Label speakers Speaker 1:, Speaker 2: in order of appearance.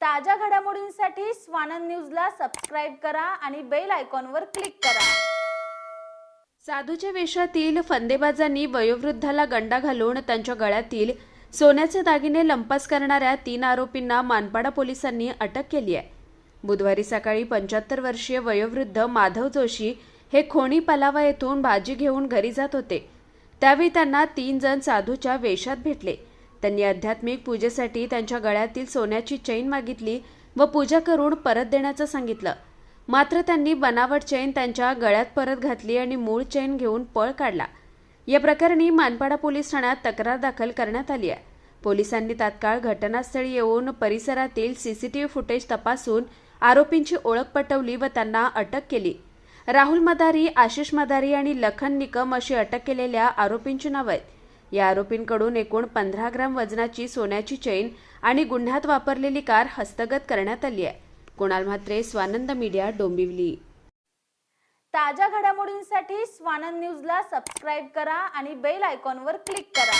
Speaker 1: ताज्या घडामोडींसाठी स्वानंद न्यूजला सबस्क्राईब करा आणि बेल आयकॉनवर क्लिक करा.
Speaker 2: साधूच्या वेशातील फंदेबाजांनी वयोवृद्धाला गंडा घालून त्यांच्या गळ्यातील सोन्याचे दागिने लंपास करणाऱ्या तीन आरोपींना मानपाडा पोलिसांनी अटक केली आहे. बुधवारी सकाळी पंच्याहत्तर वर्षीय वयोवृद्ध माधव जोशी हे खोणी पलावा येथून भाजी घेऊन घरी जात होते. त्यावेळी त्यांना तीन जण साधूच्या वेशात भेटले. त्यांनी आध्यात्मिक पूजेसाठी त्यांच्या गळ्यातील सोन्याची चैन मागितली व पूजा करून परत देण्याचं सांगितलं. मात्र त्यांनी बनावट चैन त्यांच्या गळ्यात परत घातली आणि मूळ चैन घेऊन पळ काढला. या प्रकरणी मानपाडा पोलीस ठाण्यात तक्रार दाखल करण्यात आली आहे. पोलिसांनी तात्काळ घटनास्थळी येऊन परिसरातील सीसीटीव्ही फुटेज तपासून आरोपींची ओळख पटवली व त्यांना अटक केली. राहुल मदारी आशिष मदारी आणि लखन निकम अशी अटक केलेल्या आरोपींची नावं आहेत. या आरोपींकडून एकूण पंधरा ग्राम वजनाची सोन्याची चैन आणि गुन्ह्यात वापरलेली कार हस्तगत करण्यात आली आहे. कुणाल म्हात्रे स्वानंद मीडिया डोंबिवली.
Speaker 1: ताज्या घडामोडींसाठी स्वानंद न्यूजला सबस्क्राईब करा आणि बेल आयकॉनवर क्लिक करा.